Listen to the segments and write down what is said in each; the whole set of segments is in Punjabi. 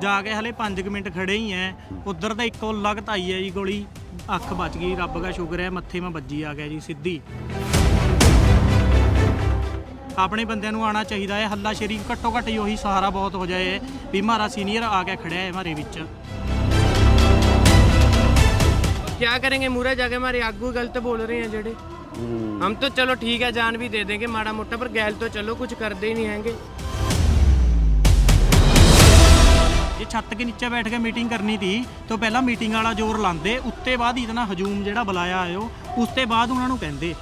ਜਾ ਕੇ ਹਲੇ 5 ਮਿੰਟ ਖੜੇ ਹੀ ਐ ਉਧਰ ਤਾਂ ਇੱਕੋ ਲਗਤ ਆਈ ਹੈ ਜੀ ਗੋਲੀ ਅੱਖ ਬਚ ਗਈ ਰੱਬ ਦਾ ਸ਼ੁਕਰ ਹੈ ਮੱਥੇ 'ਮਾ ਵੱਜੀ ਆ ਗਿਆ ਜੀ ਸਿੱਧੀ ਆਪਣੇ ਬੰਦਿਆਂ ਨੂੰ ਆਣਾ ਚਾਹੀਦਾ ਹੈ ਹੱਲਾ ਸ਼ੇਰੀ ਘੱਟੋ ਘੱਟ ਹੀ ਉਹੀ ਸਹਾਰਾ ਬਹੁਤ ਹੋ ਜਾਏ ਵੀ ਮਾਰਾ ਸੀਨੀਅਰ ਆ ਕੇ ਖੜਿਆ ਹੈ ਮਾਰੇ ਵਿੱਚ क्या करेंगे मूरे जाके हमारे आगू गलत बोल रहे हैं जेडे हम तो चलो ठीक है जान भी दे देंगे माड़ा मोटा पर गैल तो चलो कुछ करते ही नहीं हैंगे ਛੱਤ ਕੇ ਨੀਚੇ ਬੈਠ ਕੇ ਮੀਟਿੰਗ ਕਰਨੀ ਤੀ ਤਾਂ ਪਹਿਲਾਂ ਮੀਟਿੰਗ ਵਾਲਾ ਜ਼ੋਰ ਲਾਉਂਦੇ ਉੱਤੇ ਬਾਅਦ ਇਤਨਾ ਹਜੂਮ ਜਿਹੜਾ ਬੁਲਾਇਆ ਆਇਓ ਉਸ ਤੇ ਬਾਅਦ ਉਹਨਾਂ ਨੂੰ ਕਹਿੰਦੇ।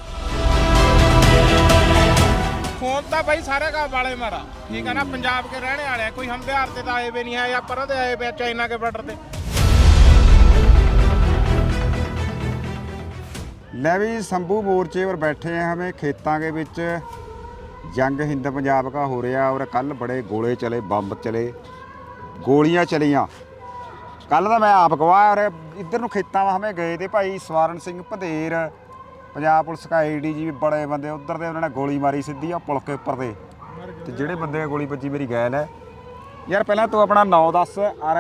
ਫੋਨ ਤਾਂ ਭਾਈ ਸਾਰੇ ਕਾ ਵਾਲੇ ਮਾਰਾ ਠੀਕ ਹੈ ਨਾ ਪੰਜਾਬ ਕੇ ਰਹਿਣੇ ਵਾਲੇ ਆ ਕੋਈ ਹਮ ਬਿਹਾਰ ਤੇ ਤਾਂ ਆਏ ਵੀ ਨਹੀਂ ਹੈ ਜਾਂ ਪਰਾਂ ਤੇ ਆਏ ਵੇ ਆ, ਚਾਈਨਾ ਕੇ ਬਾਰਡਰ ਤੇ। ਲੈ ਵੀ ਸੰਭੂ ਮੋਰਚੇ ਪਰ ਬੈਠੇ ਆ ਹਮੇ ਖੇਤਾਂ ਦੇ ਵਿੱਚ ਜੰਗ ਹਿੰਦ ਪੰਜਾਬ ਦਾ ਹੋ ਰਿਹਾ ਔਰ ਕੱਲ ਬੜੇ ਗੋਲੇ ਚਲੇ ਬੰਬ ਚਲੇ। ਗੋਲੀਆਂ ਚਲੀਆਂ। ਕੱਲ ਤਾਂ ਮੈਂ ਆਪ ਗਵਾਹ ਔਰ ਇੱਧਰ ਨੂੰ ਖੇਤਾਂ ਵਾ ਹਮੇ ਗਏ ਤੇ ਭਾਈ ਸਵਾਰਨ ਸਿੰਘ ਭਦੇਰ ਪੰਜਾਬ ਪੁਲਿਸ ਦਾ ਵੀ ਬੜੇ ਬੰਦੇ ਉਧਰ ਦੇ ਉਹਨਾਂ ਨੇ ਗੋਲੀ ਮਾਰੀ ਸਿੱਧੀ ਆ ਪੁਲ ਕੇ ਉੱਪਰ ਤੇ। ਤੇ ਜਿਹੜੇ ਬੰਦੇ ਦੀ ਗੋਲੀ ਵੱਜੀ ਮੇਰੀ ਗੈਲ ਹੈ। ਯਾਰ ਪਹਿਲਾਂ ਤੂੰ ਆਪਣਾ ਨਾਂ ਦੱਸ ਔਰ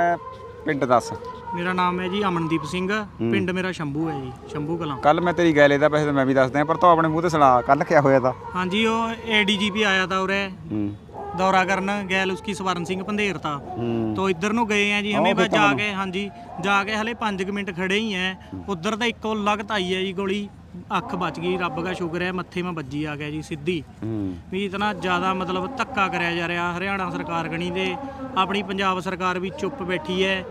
ਪਿੰਡ ਦੱਸ। ਮੇਰਾ ਨਾਮ ਹੈ ਜੀ ਅਮਨਦੀਪ ਸਿੰਘ ਪਿੰਡ ਮੇਰਾ ਸ਼ੰਭੂ ਹੈ ਜੀ ਸ਼ੰਭੂ ਕਲਾਂ। ਕੱਲ ਮੈਂ ਤੇਰੀ ਗੈਲੇ ਦਾ ਪੈਸੇ ਤਾਂ ਮੈਂ ਵੀ ਦੱਸ ਦਿਆਂ ਪਰ ਤੂੰ ਆਪਣੇ ਮੂੰਹ ਤੇ ਸੁਣਾ ਕੱਲ ਕਿਆ ਹੋਇਆ ਤਾਂ ਹਾਂਜੀ ਉਹ ਏਡੀਜੀਪੀ ਆਇਆ ਤਾਂ ਉਰੇ। ਦੌਰਾ ਕਰਨ गैल उसकी सवर्ण सिंह पंधेर था तो इधर ਨੂੰ ਗਏ ਆ ਜੀ ਹਮੇ ਬਸ ਜਾ ਕੇ ਹਾਂਜੀ ਜਾ ਕੇ ਹਲੇ 5 ਮਿੰਟ ਖੜੇ ਹੀ ਐ। ਉੱਧਰ ਤਾਂ ਇੱਕੋ ਲਗਤ ਆਈ ਹੈ ਜੀ ਗੋਲੀ ਅੱਖ ਬਚ ਗਈ ਰੱਬ ਦਾ ਸ਼ੁਕਰ ਹੈ ਮੱਥੇ ਮੈਂ ਵੱਜੀ ਆ ਗਿਆ ਜੀ ਸਿੱਧੀ। ਵੀ ਇਤਨਾ ਜ਼ਿਆਦਾ ਮਤਲਬ ਧੱਕਾ ਕਰਿਆ ਜਾ ਰਿਹਾ ਹਰਿਆਣਾ ਸਰਕਾਰ ਗਣੀ ਦੇ ਆਪਣੀ ਪੰਜਾਬ ਸਰਕਾਰ ਵੀ ਚੁੱਪ ਬੈਠੀ ਹੈ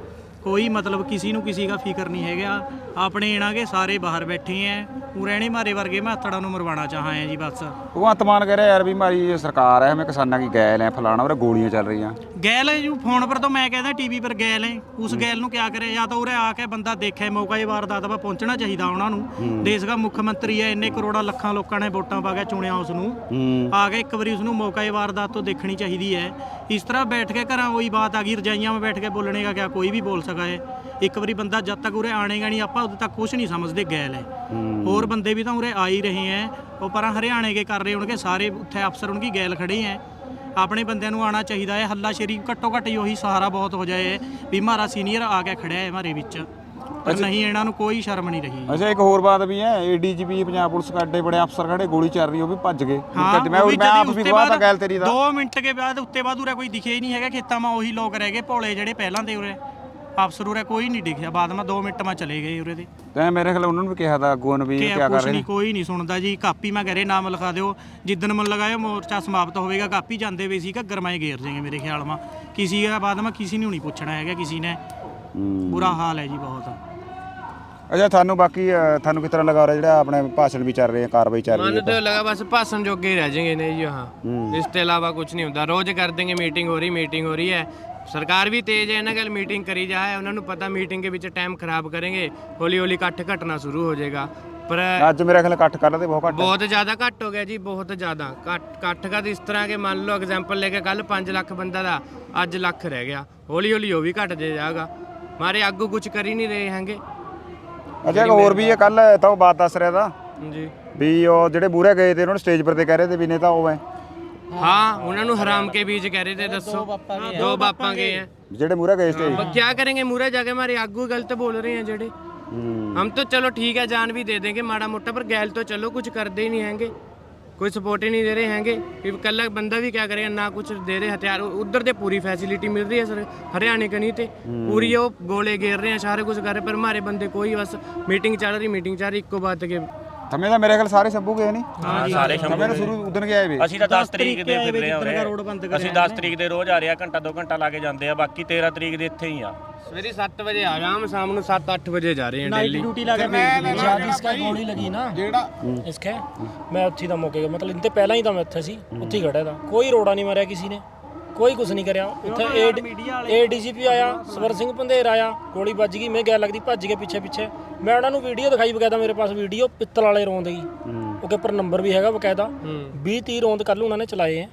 ਕੋਈ ਮਤਲਬ ਕਿਸੇ ਨੂੰ ਕਿਸੇ ਦਾ ਫਿਕਰ ਨਹੀਂ ਹੈਗਾ। ਆਪਣੇ ਇਹਨਾਂ ਕੇ ਸਾਰੇ ਬਾਹਰ ਬੈਠੇ ਐ। ਰਹਿਣੇ ਮਾਰੇ ਵਰਗੇ ਮਾਤੜਾ ਨੂੰ ਮਰਵਾਣਾ ਚਾਹਾਂ ਹੈ ਜੀ ਬਸ। ਉਹ ਅਤਮਾਨ ਕਹਿ ਰਿਹਾ ਯਾਰ ਵੀ ਮਾਰੀ ਸਰਕਾਰ ਹੈ ਹਮੇ ਕਿਸਾਨਾਂ ਕੀ ਗੈਲ ਹੈ ਫਲਾਣਾ ਉਹ ਗੋਲੀਆਂ ਚੱਲ ਰਹੀਆਂ। ਗੈਲ ਹੈ ਜੀ ਫੋਨ ਪਰ ਤਾਂ ਮੈਂ ਕਹਿੰਦਾ ਟੀਵੀ ਪਰ ਗੈਲ ਹੈ ਉਸ ਗੈਲ ਨੂੰ ਕਿਆ ਕਰੇ ਜਾਂ ਤਾਂ ਉਰੇ ਆ ਕੇ ਬੰਦਾ ਦੇਖੇ ਮੌਕਾ ਹੀ ਵਾਰਦਾਤ ਵਾ ਪਹੁੰਚਣਾ ਚਾਹੀਦਾ ਉਹਨਾਂ ਨੂੰ। ਦੇਸ਼ ਦਾ ਮੁੱਖ ਮੰਤਰੀ ਹੈ ਇੰਨੇ ਕਰੋੜਾਂ ਲੱਖਾਂ ਲੋਕਾਂ ਨੇ ਵੋਟਾਂ ਪਾ ਕੇ ਚੁਣਿਆ ਉਸ ਨੂੰ। ਆ ਕੇ ਇੱਕ ਵਾਰੀ ਉਸ ਨੂੰ ਮੌਕਾ ਹੀ ਵਾਰਦਾਤ ਤੋਂ ਦੇਖਣੀ ਚਾਹੀਦੀ ਹੈ ਇਸ ਤਰ੍ਹਾਂ ਬੈਠ ਕੇ ਘਰਾਂ ਉਹੀ ਬਾਤ ਆ ਗਈ ਰਜਾਈਆਂ 'ਮੇ ਬੈਠ ਕੇ ਬੋਲਣੇ ਦਾ ਕਿਆ ਕੋਈ ਵੀ ਬੋਲ ਸਕਾ ਹੈ ਇੱਕ ਵਾਰੀ ਬੰਦਾ ਜਦ ਤੱਕ ਉਰੇ ਆਣੇਗਾ ਨਹੀਂ ਆਪਾਂ ਉਦੋਂ ਤੱਕ ਕੁਝ ਨਹੀਂ ਸਮਝਦੇ ਗੈਲ ਹੈ। ਹੋਰ ਬੰਦੇ ਵੀ ਤਾਂ ਉਰੇ ਆ ਹੀ ਰਹੇ ਹੈ। ਉਹ ਪਰਾਂ ਹਰਿਆਣੇ ਕੇ ਕਰ ਰਹੇ ਹੋਣਗੇ ਸਾਰੇ ਉੱਥੇ ਅਫਸਰ ਉਨਕੀ ਗੈਲ ਖੜੇ ਹੈ। ਆਪਣੇ ਬੰਦਿਆਂ ਨੂੰ ਆਣਾ ਚਾਹੀਦਾ ਹੈ ਹੱਲਾ ਸ਼ੇਰੀ ਘੱਟੋ ਘੱਟ ਹੀ ਉਹੀ ਸਹਾਰਾ ਬਹੁਤ ਹੋ ਜਾਏ ਵੀ ਮਾਰਾ ਸੀਨੀਅਰ ਆ ਕੇ ਖੜਿਆ ਹੈ ਮਾਰੇ ਵਿੱਚ। ਪਰ ਨਹੀਂ ਇਹਨਾਂ ਨੂੰ ਕੋਈ ਸ਼ਰਮ ਨਹੀਂ ਰਹੀ। ਅੱਛਾ ਇੱਕ ਹੋਰ ਬਾਤ ਵੀ ਹੈ ਏਡੀਜੀਪੀ ਪੰਜਾਬ ਪੁਲਿਸ ਕੱਡੇ ਬੜੇ ਅਫਸਰ ਖੜੇ ਗੋਲੀ ਚੱਲ ਰਹੀ ਉਹ ਵੀ ਭੱਜ ਗਏ। ਮੈਂ ਮੈਂ ਆਪ ਵੀ ਗਵਾਹ ਤਾਂ ਗੈਲ ਤੇਰੀ ਦਾ। 2 ਮਿੰਟ ਕੇ ਬਾਅਦ ਉੱਤੇ ਬਾਅਦ ਉਰੇ ਕੋਈ ਦਿਖਿਆ ਹੀ ਨਹੀਂ ਹੈਗਾ ਖੇਤਾਂ 'ਮਾ ਉਹੀ ਲੋਕ ਰਹਿ ਗਏ ਭੋਲੇ ਜਿਹੜੇ ਪਹਿਲਾਂ ਦੇ ਉਰੇ। ਅਫਸਰ ਉਰੇ ਕੋਈ ਨਹੀਂ ਦਿਖਿਆ ਬਾਅਦ ਮਾ 2 ਮਿੰਟ ਮਾ ਚਲੇ ਗਏ ਉਰੇ ਦੇ ਤੈਂ ਮੇਰੇ ਖਿਆਲ ਉਹਨਾਂ ਨੂੰ ਵੀ ਕਿਹਾ ਤਾਂ ਅੱਗੋਂ ਨੂੰ ਵੀ ਕਿ ਇਹ ਕਿਆ ਕਰ ਕੁਛ ਰਹੇ ਨਹੀਂ ਨੇ ਕੋਈ ਨਹੀਂ ਸੁਣਦਾ ਜੀ ਕਾਪੀ ਮੈਂ ਘਰੇ ਨਾਮ ਲਿਖਾ ਦਿਓ ਜਿੱਦਨ ਮਨ ਲਗਾਇਓ ਮੋਰਚਾ ਸਮਾਪਤ ਹੋਵੇਗਾ ਕਾਪੀ ਜਾਂਦੇ ਵੇ ਸੀ ਘੱਗਰ ਮੈਂ ਗੇਰ ਜਾਏਗੇ ਮੇਰੇ ਖਿਆਲ ਮਾ ਕਿਸੇ ਦਾ ਬਾਅਦ ਮਾ ਕਿਸੇ ਨੂੰ ਨਹੀਂ ਪੁੱਛਣਾ ਹੈਗਾ ਕਿਸੇ ਨੇ ਹੂੰ। ਬੁਰਾ ਹਾਲ ਹੈ ਜੀ ਬਹੁਤ ਅੱਛਾ ਤੁਹਾਨੂੰ ਬਾਕੀ ਅ, ਤੁਹਾਨੂੰ ਕਿਸ ਤਰ੍ਹਾਂ ਲੱਗਾ ਰਿਹਾ ਜਿਹੜਾ ਆਪਣੇ ਭਾਸ਼ਣ ਵੀ ਚੱਲ ਰਹੇ ਆ ਕਾਰਵਾਈ ਚੱਲ ਰਹੀ मन ਹੈ तो लगा बस भाषण जोगे ही रह जाएंगे नहीं यहाँ इसके अलावा कुछ नहीं होता रोज कर देंगे मीटिंग हो रही मीटिंग हो रही है ਸਰਕਾਰ ਵੀ ਤੇਜ਼ ਹੈ ਇਹਨਾਂ ਗੱਲ ਮੀਟਿੰਗ ਕਰੀ ਜਾ ਹੈ। ਉਹਨਾਂ ਨੂੰ ਪਤਾ ਮੀਟਿੰਗ ਦੇ ਵਿੱਚ ਟਾਈਮ ਖਰਾਬ ਕरेंगे ਹੌਲੀ ਹੌਲੀ ਇਕੱਠ ਘਟਣਾ ਸ਼ੁਰੂ ਹੋ ਜਾਏਗਾ। ਪਰ ਅੱਜ ਮੇਰੇ ਖਿਆਲ ਇਕੱਠ ਕਰ ਲਦੇ ਬਹੁਤ ਘੱਟ ਬਹੁਤ ਜ਼ਿਆਦਾ ਘੱਟ ਹੋ ਗਿਆ ਜੀ ਬਹੁਤ ਜ਼ਿਆਦਾ। ਘੱਟ ਘੱਟ ਕਾ ਇਸ ਤਰ੍ਹਾਂ ਕਿ ਮੰਨ ਲਓ ਐਗਜ਼ਾਮਪਲ ਲੈ ਕੇ ਕੱਲ 5 ਲੱਖ ਬੰਦਾ ਦਾ ਅੱਜ ਲੱਖ ਰਹਿ ਗਿਆ। ਹੌਲੀ ਹੌਲੀ ਉਹ ਵੀ ਘਟ ਜੇ ਜਾਏਗਾ। ਮਾਰੇ ਆਗੂ ਕੁਝ ਕਰ ਹੀ ਨਹੀਂ ਰਹੇ ਹੈਗੇ। ਅੱਛਾ ਇੱਕ ਹੋਰ ਵੀ ਹੈ ਕੱਲ ਤਾਂ ਉਹ ਬਾਤ ਦੱਸ ਰਿਹਾ ਤਾਂ ਜੀ। ਵੀ ਉਹ ਜਿਹੜੇ ਬੂਰੇ ਗਏ ਤੇ ਉਹਨਾਂ ਨੂੰ ਸਟੇਜ ਪਰ ਤੇ ਕਹਿ ਰਹੇ ਤੇ ਵੀ ਨੇ ਤਾਂ ਉਹ ਹੈ ਹਾਂ ਉਹਨਾਂ ਨੂੰ ਹਰਾਮ ਕੇ ਬੀਜ ਕਹਿ ਰਹੇ ਥੇ ਦੱਸੋ ਦੋ ਬਾਪਾਂ ਗਏ ਹੈ ਜਿਹੜੇ ਮੂਰੇ ਗਏ ਸਟੇਜ अब क्या करेंगे मूरे जाके हमारे आगू गलत बोल रहे हैं जेडे हम तो चलो ठीक है जान भी दे देंगे माड़ा मोटा पर गैल तो चलो कुछ करते ही नहीं हैंगे कोई सपोर्ट ही नहीं दे रहे हैंगे कि कल बंदा भी क्या करेगा ना कुछ दे रहे हथियार उधर ते पूरी फैसिलिटी मिल रही है सर हरियाणा के नहीं थे पूरी वो गोले घेर रहे हैं सारे कुछ कर रहे हैं, पर हमारे बंदे कोई बस मीटिंग चल रही मीटिंग चल रही इको बात के ਥਮੇ ਦਾ ਮੇਰੇ ਖਿਆਲ ਸਾਰੇ ਸੱਭੂ ਗਏ ਨਹੀਂ ਹਾਂ ਸਾਰੇ ਥਮੇ ਨੂੰ ਸ਼ੁਰੂ ਉਦਣ ਗਏ ਵੇ। ਅਸੀਂ ਤਾਂ 10 ਤਰੀਕ ਦੇ ਫਿਰ ਰਹੇ ਹਾਂ ਅਸੀਂ 10 ਤਰੀਕ ਦੇ ਰੋਜ਼ ਆ ਰਹੇ ਆ ਘੰਟਾ 2 ਘੰਟਾ ਲਾ ਕੇ ਜਾਂਦੇ ਆ ਬਾਕੀ 13 ਤਰੀਕ ਦੇ ਇੱਥੇ ਹੀ ਆ। ਸਵੇਰੇ 7 ਵਜੇ ਆ ਜਾਮ ਸ਼ਾਮ ਨੂੰ 7-8 ਵਜੇ ਜਾ ਰਹੇ ਹਾਂ ਡੇਲੀ ਨਾਈਟ ਡਿਊਟੀ ਲਾ ਕੇ ਮੈਂ ਜ਼ਿਆਦਾ ਇਸਕਾ ਗੋਲੀ ਲੱਗੀ ਨਾ ਜਿਹੜਾ ਇਸਕਾ ਮੈਂ ਉੱਥੇ ਦਾ ਮੌਕੇ ਮਤਲਬ ਇੰਤੇ ਪਹਿਲਾਂ ਹੀ ਤਾਂ ਮੈਂ ਉੱਥੇ ਸੀ ਉੱਥੇ ਖੜਾ ਦਾ ਕੋਈ ਰੋੜਾ ਨਹੀਂ ਮਾਰਿਆ ਕਿਸੇ ਨੇ। ਕੋਈ ਕੁਝ ਨਹੀਂ ਕਰਿਆ। ਉੱਥੇ ਏਡੀਜੀਪੀ ਆਇਆ ਸਵਰ ਸਿੰਘ ਪੰਧੇਰ ਆਇਆ ਗੋਲੀ ਵੱਜ ਗਈ ਮੈਂ ਗਿਆ ਲੱਗਦੀ ਭੱਜ ਕੇ ਪਿੱਛੇ ਪਿੱਛੇ। ਮੈਂ ਉਹਨਾਂ ਨੂੰ ਵੀਡੀਓ ਦਿਖਾਈ ਬਕਾਇਦਾ ਮੇਰੇ ਪਾਸ ਵੀਡੀਓ ਪਿੱਤਲ ਵਾਲੇ ਰੋਂਦ ਦੀ ਉਹਕੇ ਪਰ ਨੰਬਰ ਵੀ ਹੈਗਾ ਬਕਾਇਦਾ। 20 30 ਰੋਂਦ ਕੱਲ ਉਹਨਾਂ ਨੇ ਚਲਾਏ ਹੈ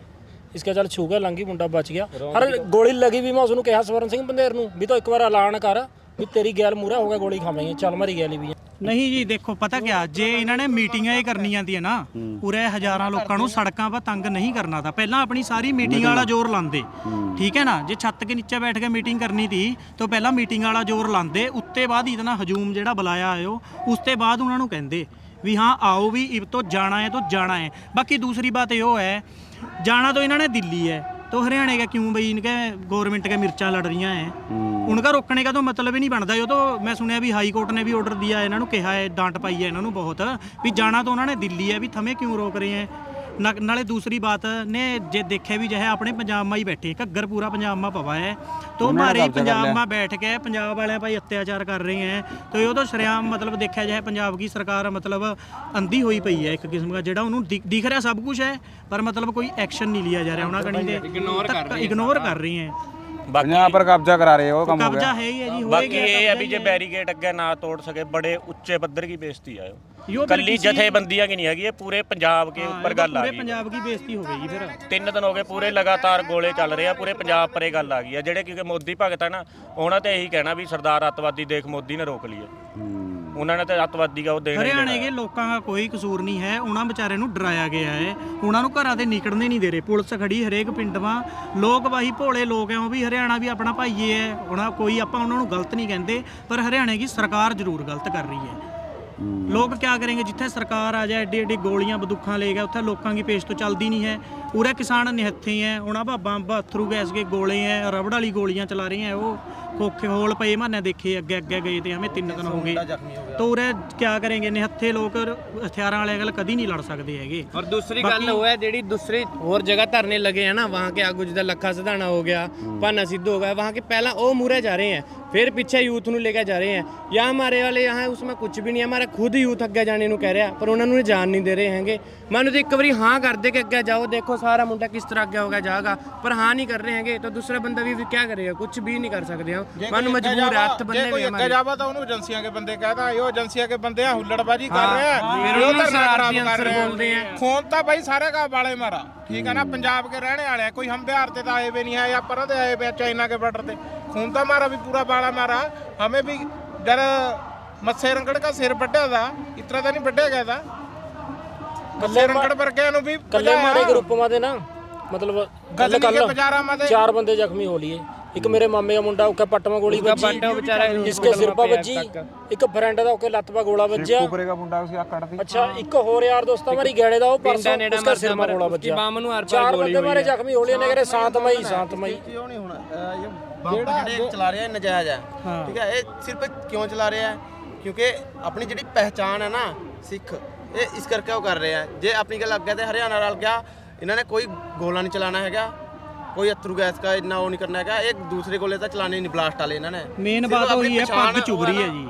ਇਸਕੇ ਚੱਲ ਛੂ ਗਿਆ ਲੰਗੀ ਮੁੰਡਾ ਬਚ ਗਿਆ। ਹਰ ਗੋਲੀ ਲੱਗੀ ਵੀ ਮੈਂ ਉਸ ਨੂੰ ਕਿਹਾ ਸਵਰਨ ਸਿੰਘ ਪੰਧੇਰ ਨੂੰ ਵੀ ਤੂੰ ਇੱਕ ਵਾਰ ਐਲਾਨ ਕਰ। ਵੀ ਤੇਰੀ ਗੈਲ ਮੂਰਾ ਹੋ ਗਿਆ ਗੋਲੀ ਖਾਵਾਂਗੇ। ਚੱਲ ਮਰੀ ਗੈਲੀ ਵੀ। ਨਹੀਂ ਜੀ ਦੇਖੋ ਪਤਾ ਕਿਆ ਜੇ ਇਹਨਾਂ ਨੇ ਮੀਟਿੰਗਾਂ ਇਹ ਕਰਨੀਆਂ ਦੀਆਂ ਨਾ ਪੂਰੇ ਹਜ਼ਾਰਾਂ ਲੋਕਾਂ ਨੂੰ ਸੜਕਾਂ 'ਪਾ ਤੰਗ ਨਹੀਂ ਕਰਨਾ ਤਾਂ ਪਹਿਲਾਂ ਆਪਣੀ ਸਾਰੀ ਮੀਟਿੰਗ ਵਾਲਾ ਜ਼ੋਰ ਲਾਉਂਦੇ ਠੀਕ ਹੈ ਨਾ? ਜੇ ਛੱਤ ਕੇ ਨੀਚੇ ਬੈਠ ਕੇ ਮੀਟਿੰਗ ਕਰਨੀ ਤੀ ਤਾਂ ਪਹਿਲਾਂ ਮੀਟਿੰਗ ਵਾਲਾ ਜ਼ੋਰ ਲਾਉਂਦੇ ਉੱਤੇ ਬਾਅਦ ਇਹਦਾ ਹਜੂਮ ਜਿਹੜਾ ਬੁਲਾਇਆ ਆਇਓ ਉਸ ਤੋਂ ਬਾਅਦ ਉਹਨਾਂ ਨੂੰ ਕਹਿੰਦੇ ਵੀ ਹਾਂ ਆਓ ਵੀ ਇਹ ਤੋਂ ਜਾਣਾ ਹੈ ਤੋਂ ਜਾਣਾ ਹੈ। ਬਾਕੀ ਦੂਸਰੀ ਬਾਤ ਇਹ ਹੈ ਜਾਣਾ ਤੋਂ ਇਹਨਾਂ ਨੇ ਦਿੱਲੀ ਹੈ। तो हरियाणा का क्यों भाई इनके गवर्नमेंट के मिर्चा लड़ रही हैं उनका रोकने का तो मतलब ही नहीं बनता ये तो मैं सुनया भी हाई कोर्ट ने भी ऑर्डर दिया है इन्होंने कहा है डांट पाई है इन्होंने बहुत भी जाना तो उन्होंने दिल्ली है भी थमे क्यों रोक रहे हैं ਨਾ- ਨਾਲੇ ਦੂਸਰੀ ਬਾਤ ਨੇ ਜੇ ਦੇਖਿਆ ਵੀ ਜਹ ਆਪਣੇ ਪੰਜਾਬ ਮਾ ਹੀ ਬੈਠੇ ਘੱਗਰ ਪੂਰਾ ਪੰਜਾਬ ਮਾ ਪਵਾ ਹੈ ਤੋ ਹਮਾਰੇ ਪੰਜਾਬ ਮਾ बैठ के पंजाब वाले भाई अत्याचार कर रहे हैं तो ये तो ਸ਼ਰੇਆਮ ਮਤਲਬ ਦੇਖਿਆ ਜਾਏ ਪੰਜਾਬ ਦੀ ਸਰਕਾਰ ਮਤਲਬ ਅੰਧੀ ਹੋਈ ਪਈ ਹੈ ਇੱਕ ਕਿਸਮ ਦਾ ਜਿਹੜਾ ਉਹਨੂੰ ਦਿਖ- ਦਿਖ ਰਿਹਾ ਸਭ ਕੁਝ ਹੈ ਪਰ ਮਤਲਬ ਕੋਈ ਐਕਸ਼ਨ ਨਹੀਂ ਲਿਆ ਜਾ ਰਿਹਾ ਉਹਨਾਂ ਕਣੀ ਦੇ ਇਗਨੋਰ ਕਰ ਰਹੀ ਹੈ ਇਗਨੋਰ ਕਰ ਰਹੀ ਹੈ ਬਾਕੀ यहाँ पर कब्जा करा रहे हो कम हो ਕਬਜ਼ਾ गया ਹੈ ਹੀ ਹੈ ਜੀ ਬਾਕੀ ਹੋਏਗਾ ਇਹ ਹੈ ਵੀ ਜੇ ਬੈਰੀਕੇਡ ਅੱਗੇ ਨਾ ਤੋੜ ਸਕੇ ਬੜੇ ਉੱਚੇ ਪੱਧਰ ਕੀ ਬੇਇੱਜ਼ਤੀ ਆਇਓ ਯੋ ਫਿਰ ਕੱਲੀ ਕਿਸੇ- ਜਥੇਬੰਦੀਆਂ ਕੀ ਨਹੀਂ ਹੈਗੀ ਇਹ ਪੂਰੇ ਪੰਜਾਬ ਕੇ ਉੱਪਰ ਗੱਲ ਆ ਪੂਰੇ ਗਈ ਪੰਜਾਬ ਦੀ ਬੇਇੱਜ਼ਤੀ ਹੋ ਗਈ ਫਿਰ ਤਿੰਨ ਦਿਨ ਹੋ ਗਏ ਪੂਰੇ ਲਗਾਤਾਰ ਗੋਲੇ ਚੱਲ ਰਹੇ ਆ ਪੂਰੇ ਪੰਜਾਬ ਪਰ ਇਹ ਗੱਲ ਆ ਗਈ ਆ ਜਿਹੜੇ ਕਿਉਂਕਿ ਮੋਦੀ ਭਗਤ ਹੈ ਨਾ ਉਹਨਾਂ ਤੇ ਇਹੀ ਕਹਿਣਾ ਵੀ ਸਰਦਾਰ ਅੱਤਵਾਦੀ ਦੇਖ ਮੋਦੀ ਨੇ ਰੋਕ ਲਈ ਹੈ ਉਹਨਾਂ ਨੇ ਤੇ ਅੱਤਵਾਦੀ ਦਾ ਉਹ ਦੇਣਾ ਹੀ ਹਰਿਆਣੇ ਦੇ ਲੋਕਾਂ ਦਾ ਕੋਈ ਕਸੂਰ ਨਹੀਂ ਹੈ ਉਹਨਾਂ ਵਿਚਾਰੇ ਨੂੰ ਡਰਾਇਆ ਗਿਆ ਹੈ। ਉਹਨਾਂ ਨੂੰ ਘਰਾਂ ਦੇ ਨਿਕਲਣੇ ਨਹੀਂ ਦੇ ਰਹੇ। ਪੁਲਿਸ ਖੜੀ ਹਰੇਕ ਪਿੰਡ ਵਾਂ ਲੋਕ ਵਾਹੀ ਭੋਲੇ ਲੋਕ ਐ ਉਹ ਵੀ ਹਰਿਆਣਾ ਵੀ ਆਪਣਾ ਭਾਈਏ ਹੈ। ਉਹਨਾਂ ਕੋਈ ਆਪਾਂ ਉਹਨਾਂ ਨੂੰ ਗਲਤ ਨਹੀਂ ਕਹਿੰਦੇ ਪਰ ਹਰਿਆਣੇ ਦੀ ਸਰਕਾਰ ਜ਼ਰੂਰ ਗਲਤ ਕਰ ਰਹੀ ਹੈ। लोग क्या करेंगे जिथे सरकार आ जाए एड्डी एड्डी गोलियां बंदूखा लेगा उत्थे लोगों की पेश तो चलती नहीं है पूरे किसान निहत्थे हैं उन्होंने भाबा अथरू गैस के गोले हैं रबड़ वाली गोलियां चला रही हैं वो खोखे होल पे मैंने देखे अगे अगे गए थे हमें तीन दिन हो गए तो उरे क्या करेंगे निहत्थे लोग हथियारों वाले गल कभी नहीं लड़ सकते है और दूसरी गल वो है जी दूसरी होर जगह धरने लगे हैं ना वहाँ के आगू जिदा लखा सधाना हो गया भाना सिद्धू हो गया वहाँ के पहला वो मूरे जा रहे हैं फिर ਪਿੱਛੇ ਯੂਥ ਨੂੰ ਲੈ ਕੇ ਜਾ ਰਹੇ ਹੈ ਜਾਂ ਹਮਾਰੇ ਵਾਲੇ ਯਹਾਂ ਉਸਮੇ ਕੁਝ ਵੀ ਨਹੀਂ ਹਮਾਰਾ ਖੁਦ ਯੂਥ ਅੱਗੇ ਜਾਣੇ ਨੂੰ ਕਹਿ ਰਿਹਾ ਪਰ ਉਹਨਾਂ ਨੂੰ ਜਾਣ ਨਹੀਂ ਦੇ ਰਹੇ ਹੈਗੇ ਮੈਨੂੰ ਤੇ ਇੱਕ ਵਾਰੀ ਹਾਂ ਕਰਦੇ ਕਿ ਅੱਗੇ ਜਾਓ ਦੇਖੋ ਸਾਰਾ ਮੁੰਡਾ ਕਿਸ ਤਰ੍ਹਾਂ ਅੱਗੇ ਹੋਗਾ ਜਾਗਾ ਪਰ ਹਾਂ ਨਹੀਂ ਕਰ ਰਹੇ ਹੈਗੇ ਤਾਂ ਦੂਸਰਾ ਬੰਦਾ ਵੀ ਕੀ ਕਰੇਗਾ ਕੁਝ ਵੀ ਨਹੀਂ ਕਰ ਸਕਦੇ ਹਾਂ ਮਨ ਮਜਬੂਰ ਹੱਥ ਬੰਨੇ ਵੀ ਹਮਾਰੇ ਜਾਵਾ ਤਾਂ ਉਹਨੂੰ ਏਜੰਸੀਆਂ ਕੇ ਬੰਦੇ ਕਹਦਾ ਇਹੋ ਏਜੰਸੀਆਂ ਕੇ ਬੰਦੇ ਆ ਹੁੱਲੜਬਾਜੀ ਕਰ ਰਹੇ ਆ ਫਿਰ ਉਹਨਾਂ ਸਰਾਰਤੀ ਅੰਸਰ ਬੋਲਦੇ ਆ ਖੋਨ ਤਾਂ ਭਾਈ ਸਾਰੇ ਕਾ ਵਾਲੇ ਮਾਰਾ ਠੀਕ ਹੈ ਨਾ ਪੰਜਾਬ ਕੇ ਰਹਿਣੇ ਵਾਲੇ ਕੋਈ ਹਮ ਬਿਹਾਰ ਤੇ ਤਾਂ ਆਏ ਵੀ ਨਹੀਂ ਹੈ ਜਾਂ ਪਰਾਂ ਤੇ ਆਏ ਪਿਆ ਚਾਈਨਾ ਕੇ ਬਾਰਡਰ ਤੇ खून ਤਾਂ मारा भी पूरा बाड़ा मारा हमें भी जर मत्स्य रंगड़ का सिर ਵੱਢਿਆ ਦਾ ਇਤਰਾ ਤਾਂ ਨਹੀਂ ਵੱਢਿਆ ਗਿਆ ਦਾ ਮੱਸੇ ਰੰਗੜ ਵਰਗਿਆਂ ਨੂੰ ਵੀ ਕੱਲੇ ਮਾਰੇ ਗਰੁੱਪਾਂ ਦੇ ਨਾ ਮਤਲਬ ਗੱਲ ਗਜ਼ਨੀ ਕੇ ਕੱਲ ਬਾਜ਼ਾਰਾਂ ਮਾ ਦੇ ਚਾਰ ਬੰਦੇ ਜ਼ਖਮੀ ਹੋ लिए ਇੱਕ ਮੇਰੇ ਮਾਮੇ ਦਾ ਮੁੰਡਾ ਉਕੇ ਪੱਟਵਾ ਗੋਲੀ उसका ਵੱਜੀ पट्टा बेचारा जिसके सिर पे ਵੱਜੀ ਇੱਕ ਫਰੈਂਡ ਦਾ ਉਕੇ ਲੱਤ ਪਾ ਗੋਲਾ ਵੱਜਿਆ। ਉਪਰੇ ਦਾ ਮੁੰਡਾ ਸੀ ਆ ਕੱਢਦੀ ਅੱਛਾ ਇੱਕ ਹੋਰ ਯਾਰ ਦੋਸਤਾ ਮਾਰੀ ਗੇੜੇ ਦਾ ਉਹ ਪਰਸੋਂ ਉਸਕਾ ਸਿਰ ਮਾ ਗੋਲਾ ਵੱਜਿਆ। ਬਾਮ ਨੂੰ ਹਰ ਚਾਰ ਬੰਦੇ ਮਾਰੇ ਜ਼ਖਮੀ ਹੋ ਲਏ ਨੇ ਕਹਿੰਦੇ ਸ਼ਾਂਤਮਈ। ਸ਼ਾਂਤਮਈ ਕਿਉਂ ਨਹੀਂ ਹੋਣਾ? ਅਹ ਜਿਹੜੇ ਚਲਾ ਰਿਹਾ ਨਜਾਇਜ਼ ਹੈ। ਠੀਕ ਹੈ ਇਹ ਸਿਰਫ ਕਿਉਂ ਚਲਾ ਰਿਹਾ ਹੈ? ਕਿਉਂਕਿ ਆਪਣੀ ਜਿਹੜੀ ਪਹਿਚਾਣ ਹੈ ਨਾ ਸਿੱਖ ਇਹ ਇਸ ਕਰਕੇ ਉਹ ਕਰ ਰਿਹਾ ਹੈ। ਜੇ ਆਪਣੀ ਗੱਲ ਅੱਗੇ ਤੇ ਹਰਿਆਣਾ ਰਲ ਗਿਆ ਇਹਨਾਂ ਨੇ ਕੋਈ ਗੋਲਾ ਨਹੀਂ ਚਲਾਣਾ ਹੈਗਾ। ਕੋਈ ਅਥਰੂ ਗੈਸ ਦਾ ਇੰਨਾ ਉਹ ਨਹੀਂ ਕਰਨਾ ਹੈਗਾ ਇਹ ਦੂਸਰੇ ਗੋਲੇ ਤਾਂ ਚਲਾਣੇ ਨਹੀਂ ਬਲਾਸਟ ਵਾਲੇ ਇਹਨਾਂ ਨੇ। ਮੇਨ ਬਾਤ ਉਹੀ ਹੈ ਪੱਗ ਚੁਭ ਰਹੀ ਹੈ ਜੀ।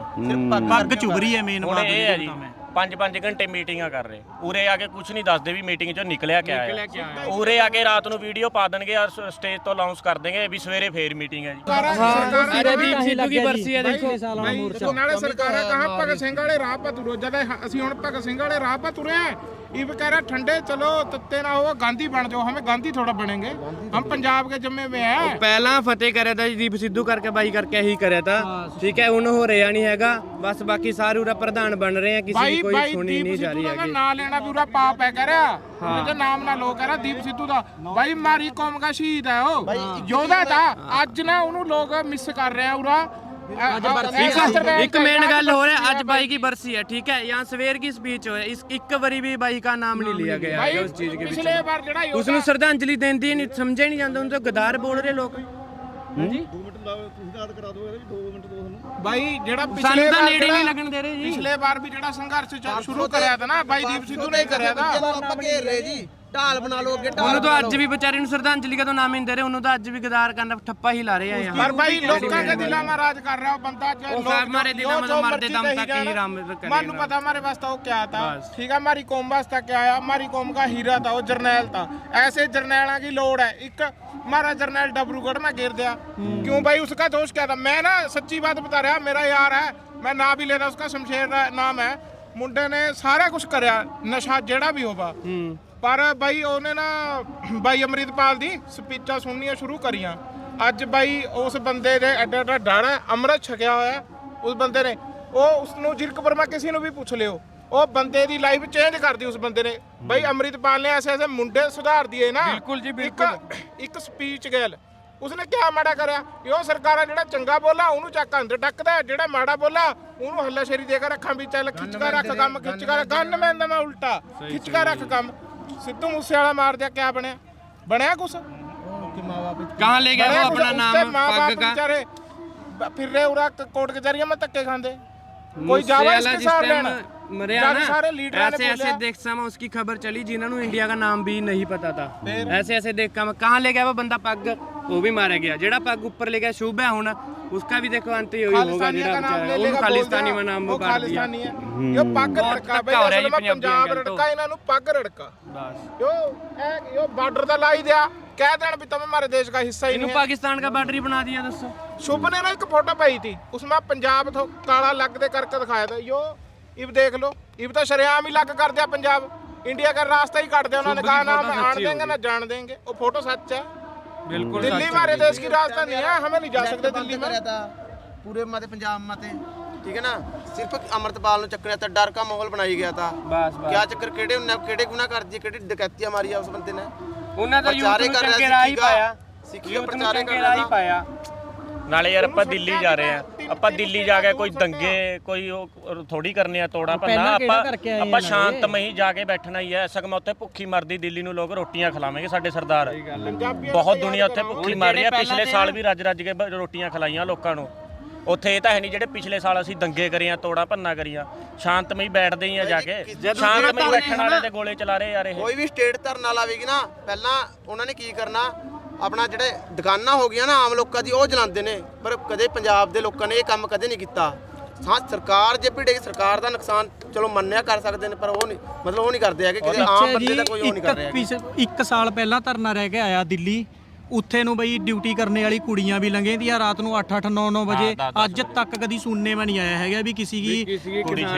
ਪੱਗ ਚੁਭ ਰਹੀ ਹੈ ਮੇਨ ਹੁਣ ਬਾਤ ਇਹ ਹੈ ਜੀ 5-5 ਘੰਟੇ ਮੀਟਿੰਗਾਂ ਕਰ ਰਹੇ। ਉਰੇ ਆ ਕੇ ਕੁਝ ਨਹੀਂ ਦੱਸਦੇ ਵੀ ਮੀਟਿੰਗ ਚੋਂ ਨਿਕਲਿਆ ਕਿਆ ਹੈ। ਉਰੇ ਆ ਕੇ ਰਾਤ ਨੂੰ ਵੀਡੀਓ ਪਾ ਦੇਣਗੇ ਔਰ ਸਟੇਜ ਤੋਂ ਅਨਾਉਂਸ ਕਰ ਦੇਣਗੇ ਵੀ ਸਵੇਰੇ ਫੇਰ ਮੀਟਿੰਗ ਹੈ ਜੀ। ਦੀਪ ਸਿੱਧੂ ਕੀ ਬਰਸੀ ਹੈ ਦੇਖੋ। ਨਾਲੇ ਸਰਕਾਰਾਂ ਕਹਾ ਭਗਤ ਸਿੰਘ ਵਾਲੇ ਰਾਹ ਪਾ ਤੁਰੋ ਜਦ ਅਸੀਂ ਹੁਣ ਭਗਤ ਸਿੰਘ ਵਾਲੇ ਰਾਹ ਪਾ ਤੁਰੇ ਆ। ये भी कह रहा ठंडे चलो तत्ते ना हो गांधी बन जाओ हमें गांधी थोड़ा बनेंगे हम पंजाब के जम्मे में है ਪਹਿਲਾਂ ਫਤਿਹ ਕਰਿਆ ਤਾਂ ਜਦੀਪ ਸਿੱਧੂ ਕਰਕੇ ਬਾਈ ਕਰਕੇ ਇਹੀ ਕਰਿਆ ਤਾਂ। ਠੀਕ ਹੈ ਹੁਣ ਹੋ ਰਿਹਾ ਨਹੀਂ ਹੈਗਾ। ਬਸ ਬਾਕੀ ਸਾਰੇ ਉਰਾ ਪ੍ਰਧਾਨ ਬਣ ਰਹੇ ਆ ਕਿਸੇ ਦੀ ਕੋਈ ਸੁਣੀ ਨਹੀਂ ਜਾ ਸਿੱਧੂ ਦਾ ਹੈਗੀ। ਲੈਣਾ ਵੀ ਉਹਦਾ ਪਾਪ ਹੈ ਕਹਿ ਰਿਹਾ। ਨਾਮ ਨਾ ਲੋ ਕਹਿ ਰਿਹਾ ਦੀਪ ਸਿੱਧੂ ਦਾ। ਬਾਈ ਮਾਰੀ ਕੌਮ ਦਾ ਸ਼ਹੀਦ ਹੈ ਉਹ। ਯੋਧਾ ਦਾ ਅੱਜ ਨਾ ਉਹਨੂੰ ਲੋਕ ਮਿਸ ਕਰ ਰਿਹਾ ਉਹਦਾ ਉਰਾ ਇੱਕ ਇੱਕ ਮੇਨ ਗੱਲ ਹੋ ਰਿਹਾ ਅੱਜ ਬਾਈ की बरसी है ठीक है यहाँ सवेर की स्पीच हो इस एक बारी भी बाई का नाम नहीं लिया गया है उस चीज के ਪਿਛਲੇ ਵਾਰ ਜਿਹੜਾ पीछे उसनु श्रद्धांजलि देंदी नहीं समझे नहीं जाता उन तो गदार बोल रहे लोग ਭਾਈ ਜਿਹੜਾ ਪਿਛਲੇ ਸਾਨੂੰ ਤਾਂ ਵਾਰ ਨੇੜੇ ਜਿਹੜਾ- ਨਹੀਂ ਲੱਗਣ ਦੇ ਰਹੇ ਜੀ ਪਿਛਲੇ ਵਾਰ ਵੀ ਜਿਹੜਾ ਸੰਘਰਸ਼ ਚੱਲ ਸ਼ੁਰੂ ਕਰਿਆ ਤਾ ਨਾ ਬਾਈ ਦੀਪ ਸਿੱਧੂ ਨੇ ਹੀ ਕਰਿਆ ਤਾ ਆਪਾਂ ਘੇਰ ਰਹੇ ਜੀ ਢਾਲ ਬਣਾ ਲਓ ਅੱਗੇ ਢਾਲ ਉਹਨੂੰ ਤਾਂ ਅੱਜ ਵੀ ਵਿਚਾਰੇ ਨੂੰ ਸ਼ਰਧਾਂਜਲੀ ਦਾ ਤਾਂ ਨਾਮ ਹੀ ਨਹੀਂ ਦੇ ਰਹੇ ਉਹਨੂੰ ਤਾਂ ਅੱਜ ਵੀ ਗਦਾਰ ਕਰਨ ਦਾ ਠੱਪਾ ਹੀ ਲਾ ਰਹੇ ਆ ਯਹਾਂ ਪਰ ਭਾਈ ਲੋਕਾਂ ਦੇ ਦਿਲਾਂ ਮਾ ਰਾਜ ਕਰ ਰਿਹਾ ਉਹ ਬੰਦਾ ਜੇ ਉਹ ਲੋਕ ਹਮਾਰੇ ਜੋ- ਦਿਲਾਂ ਮਾ ਜੋ तो मरते मर्जी दम कही तक ही जाना। राम करेगा। मानू पता हमारे पास था वो क्या था ठीक है हमारी कौम वास्ता क्या आया हमारी कौम का हीरा था वो जरनैल था ऐसे जरनैला की लोड़ है एक हमारा जरनैल डबरूगढ़ में गिर दिया क्यों भाई उसका दोष क्या था मैं ना सच्ची बात बता रहा मेरा यार है मैं ना भी लेता उसका शमशेर रा- नाम है ਮੁੰਡੇ ਨੇ ਸਾਰਾ ਕੁਝ ਕਰਿਆ ਨਸ਼ਾ ਜਿਹੜਾ ਵੀ ਹੋਵਾ ਪਰ ਬਾਈ ਉਹਨੇ ਨਾ ਬਾਈ ਅਮਰਿਤਪਾਲ ਦੀ ਸਪੀਚਾਂ ਸੁਣਨੀਆਂ ਸ਼ੁਰੂ ਕਰੀਆਂ। ਅੱਜ ਬਾਈ ਉਸ ਬੰਦੇ ਦੇ ਐਡਾ ਐਡਾ ਹੈ ਅੰਮ੍ਰਿਤ ਛਕਿਆ ਹੋਇਆ। ਉਸ ਬੰਦੇ ਨੇ। ਉਹ ਉਸ ਨੂੰ ਜਿਰਕਪੁਰ ਮੈਂ ਕਿਸੇ ਨੂੰ ਵੀ ਪੁੱਛ ਲਿਓ। ਉਹ ਬੰਦੇ ਦੀ ਲਾਈਫ ਚੇਂਜ ਕਰਦੀ ਉਸ ਬੰਦੇ ਨੇ। ਬਈ ਅੰਮ੍ਰਿਤਪਾਲ ਨੇ ਐਸੇ ਐਸੇ ਮੁੰਡੇ ਸੁਧਾਰ ਦਿਏ ਨਾ। ਬਿਲਕੁਲ ਜੀ, ਇੱਕ ਇੱਕ ਸਪੀਚ ਗੱਲ। ਉਸਨੇ ਕਿਆ ਮਾੜਾ ਕਰਿਆ? ਕਿ ਉਹ ਸਰਕਾਰਾਂ ਜਿਹੜਾ ਚੰਗਾ ਬੋਲਾ ਉਹਨੂੰ ਚੱਕ ਅੰਦਰ ਡੱਕਦਾ ਜਿਹੜਾ ਮਾੜਾ ਬੋਲਾ ਉਹਨੂੰ ਹੱਲਾਸ਼ੇਰੀ ਦੇ ਕੇ ਰੱਖਾਂ ਵੀ ਚੱਲ ਖਿੱਚ ਕੇ ਰੱਖ ਕੰਮ ਖਿੱਚ ਕੇ ਗਨ ਮੈਨ ਦਾ ਮੈਂ ਉਲਟਾ। ਖਿੱਚ ਕੇ ਰੱਖ ਕੰਮ। ਸਿੱਧੂ ਮੂਸੇ ਵਾਲਾ ਮਾਰ ਦਿਆ ਕਿਆ ਬਣਿਆ ਬਣਿਆ ਕੁਛ कहाँ ले गया वो ਬਣਿਆ ਕੁਛ? अपना उसके नाम माँ पग बाप का बेचारे ब- फिर रहे उरा कोर्ट कचहरियों में धक्के खांदे कोई मूसे जावा वाला इसके जिस साथ टाइम लेना मरिया जब ना सारे लीडरां ने ऐसे ऐसे बोलिया। देख समा उसकी खबर चली जिन्होंने इंडिया का नाम भी नहीं पता था ऐसे ऐसे देख का कहाँ ले गया वो बंदा पग वो भी मारा गया जेड़ा पग ऊपर ले गया शुभ है होना उसका भी देखो अंत यही होगा खालिस्तानी जेड़ा का नाम ले बेचारा लेगा उन खालिस्तानी में नाम वो मार दिया खालिस्तानी है यो पग ਬਹੁਤ ਰੜਕਾ ਬਈ ਧੱਕਾ ਹੋ ਰਿਹਾ ਅਸਲ ਜੀ ਵਿੱਚ ਪੰਜਾਬ ਪੰਜਾਬੀਆਂ ਤੋਂ। ਰੜਕਾ ਇਹਨਾਂ ਨੂੰ ਪੱਗ ਰੜਕਾ बस यो ਇਹ यो ਬਾਰਡਰ ਦਾ ਲਾਈ ਦਿਆ ਕਹਿ ਦੇਣ ਵੀ ਤੁਮ ਹਮਾਰੇ ਦੇਸ਼ ਦਾ ਹਿੱਸਾ ਹੀ इन्हों नहीं है पाकिस्तान का बार्डर ही बना दिया दोस्तों शुभ ने ना एक फोटो पाई थी उसमें पंजाब थो काला लग दे करके दिखाया था यो इब देख लो इब तो शरेआम ही लग कर दिया पंजाब इंडिया का रास्ता ही काट दिया उन्होंने शुभ कहा की ना फोटो हम आन सच्ची देंगे ना जान देंगे वो फोटो सच है बिल्कुल दिल्ली हमारे देश की राजधानी है हमें नहीं जा सकते दिल्ली में ਕਰਿਆ ਤਾਂ ਪੂਰੇ ਮਾਤੇ ਪੰਜਾਬ ਮਾਤੇ ਠੀਕ ਹੈ ਨਾ ਸਿਰਫ ਅਮਰਤਪਾਲ ਨੂੰ ਚੱਕਰਿਆ ਤਾਂ ਡਰ ਕਾ ਮਾਹੌਲ ਬਣਾਈ ਗਿਆ ਤਾਂ बस बस ਕਿਆ ਚੱਕਰ ਕਿਹੜੇ ਉਹਨੇ ਕਿਹੜੇ ਗੁਨਾਹ ਕਰਦੀ ਕਿਹੜੀ ਡਕੈਤੀਆਂ ਮਾਰੀਆਂ ਉਸ ਬੰਦੇ ਨੇ ਉਹਨਾਂ ਦਾ ਪ੍ਰਚਾਰੇ ਯੂਥ ਨੂੰ ਕਰ ਰਿਹਾ ਚੰਗੇ ਰਾਹ ਹੀ ਸਿੱਖੀ ਦਾ। ਪਾਇਆ ਸਿੱਖੀ ਦਾ ਯੂਥ ਨੂੰ ਪ੍ਰਚਾਰੇ ਚੰਗੇ ਕਰ ਰਾਹ ਹੀ ਰਿਹਾ ਪਾਇਆ ਨਾਲੇ ਯਾਰ ਆਪਾਂ ਦਿੱਲੀ ਜਾ ਰਹੇ ਆ ਆਪਾਂ ਦਿੱਲੀ ਜਾ ਕੇ ਕੋਈ ਦੰਗੇ ਕੋਈ ਉਹ ਥੋੜੀ ਕਰਨੇ ਆ ਤੋੜਾ ਭੰਨਾ। ਆਪਾਂ ਆਪਾਂ ਸ਼ਾਂਤਮਈ ਜਾ ਕੇ ਬੈਠਣਾ ਹੀ ਐ ਸਗਮ ਉੱਥੇ ਭੁੱਖੀ ਮਰਦੀ ਦਿੱਲੀ ਨੂੰ ਲੋਕ ਰੋਟੀਆਂ ਖਿਲਾਵਾਂਗੇ ਸਾਡੇ ਸਰਦਾਰ। ਬਹੁਤ ਦੁਨੀਆ ਉੱਥੇ ਭੁੱਖੀ ਮਰ ਰਹੀ ਆ ਪਿਛਲੇ ਸਾਲ ਵੀ ਰੱਜ ਰੱਜ ਕੇ ਰੋਟੀਆਂ ਖਿਲਾਈਆਂ ਲੋਕਾਂ ਨੂੰ। ਉੱਥੇ ਇਹ ਤਾਂ ਹੈ ਨਹੀਂ ਜਿਹੜੇ ਪਿਛਲੇ ਸਾਲ ਅਸੀਂ ਦੰਗੇ ਕਰੀਆਂ ਤੋੜਾ ਭੰਨਾ ਕਰੀਆਂ। ਸ਼ਾਂਤਮਈ ਬੈਠਦੇ ਹੀ ਆ ਜਾ ਕੇ। ਸ਼ਾਂਤਮਈ ਬੈਠਣ ਵਾਲੇ ਤੇ ਗੋਲੇ ਚਲਾ ਰਹੇ ਯਾਰ ਇਹ। ਕੋਈ ਵੀ ਸਟੇਟ ਧਰਨਾ ਲਾਵੇਗੀ ਨਾ ਪਹਿਲਾਂ ਉਹਨਾਂ ਨੇ ਕੀ ਕਰਨਾ? ਆਪਣਾ ਜਿਹੜੇ ਦੁਕਾਨਾਂ ਹੋ ਗਈਆਂ ਨਾ ਆਮ ਲੋਕਾਂ ਦੀ ਉਹ ਜਲਾਉਂਦੇ ਨੇ। ਪਰ ਕਦੇ ਪੰਜਾਬ ਦੇ ਲੋਕਾਂ ਨੇ ਇਹ ਕੰਮ ਕਦੇ ਨਹੀਂ ਕੀਤਾ। ਹਾਂ ਸਰਕਾਰ ਜੇ ਭਿੜੇਗੀ ਸਰਕਾਰ ਦਾ ਨੁਕਸਾਨ ਚਲੋ ਮੰਨਿਆ ਕਰ ਸਕਦੇ ਨੇ ਪਰ ਉਹ ਨਹੀਂ ਮਤਲਬ ਉਹ ਨਹੀਂ ਕਰਦੇ ਹੈਗੇ ਕਿਸੇ ਆਮ ਬੰਦੇ ਦਾ ਕੋਈ ਉਹ ਨਹੀਂ ਕਰ ਰਿਹਾ। ਇੱਕ ਸਾਲ ਪਹਿਲਾਂ ਧਰਨਾ ਰਹਿ ਕੇ ਆਇਆ ਦਿੱਲੀ। ਉੱਥੇ ਨੂੰ ਬਈ ਡਿਊਟੀ ਕਰਨੇ ਵਾਲੀ ਕੁੜੀਆਂ ਵੀ ਲੰਘੇਂਦੀਆਂ ਰਾਤ ਨੂੰ 8 8 9 9 ਵਜੇ। ਅੱਜ ਤੱਕ ਕਦੀ ਸੁਣਨੇ ਮੈਂ ਨਹੀਂ ਆਇਆ ਹੈਗਾ ਵੀ ਕਿਸੇ ਕੀ